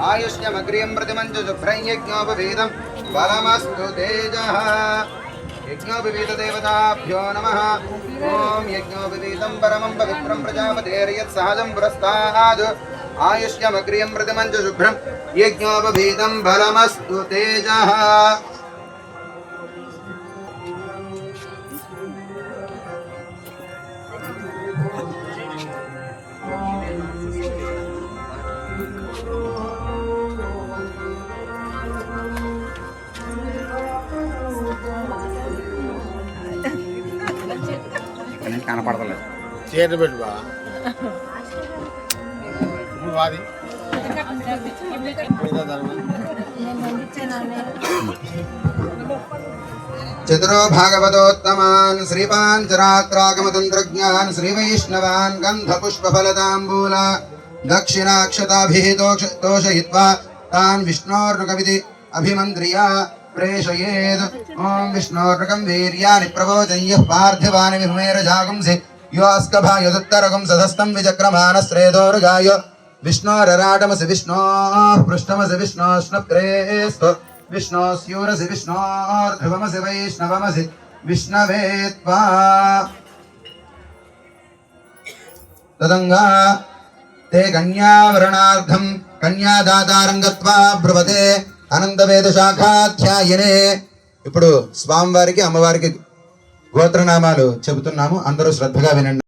आयुष्यमग्रियं यज्ञोपवीतदेवताभ्यो नमः। ॐ यज्ञोपवीतं परमं पवित्रं प्रजापतेर्यत् सहजं पुरस्ताद् आयुष्यमग्रियं शुभ्रं यज्ञोपवीतं बलमस्तु तेजः। కనపడతలేదు చీర పెట్టు బా ఇప్పుడు వాది ఏదో ధర్మం. चतुरो भागवतोत्तमान् श्रीपाञ्चरात्रागमतन्त्रज्ञान् श्रीवैष्णवान् गन्धपुष्पफलताम्बूल दक्षिणाक्षताभिः तोष तोषयित्वा तान् विष्णोर्नुकविधि अभिमन्त्र्य प्रेषयेत् ॐ विष्णोर्नुकं वीर्याणि प्रवोचय्यः पार्थिवानि विहुमेरजागुंसि यो अस्कभायुदुत्तरगुं सदस्तं विचक्रमानश्रेदोर्गाय विष्णोरराटमसि विष्णोः पृष्ठमसि विष्णोष्णप्रेस्तु। विष्णोस्यूरसि विष्णोर्ध्रुवमसि वैष्णवमसि विष्णवे त्वा। तदङ्गा ते कन्यावरणार्थं కన్యాదాతారం గత్వా బ్రువతే అనంతవేద శాఖాధ్యాయనే ఇప్పుడు స్వామివారికి అమ్మవారికి గోత్రనామాలు చెబుతున్నాము అందరూ శ్రద్ధగా వినండి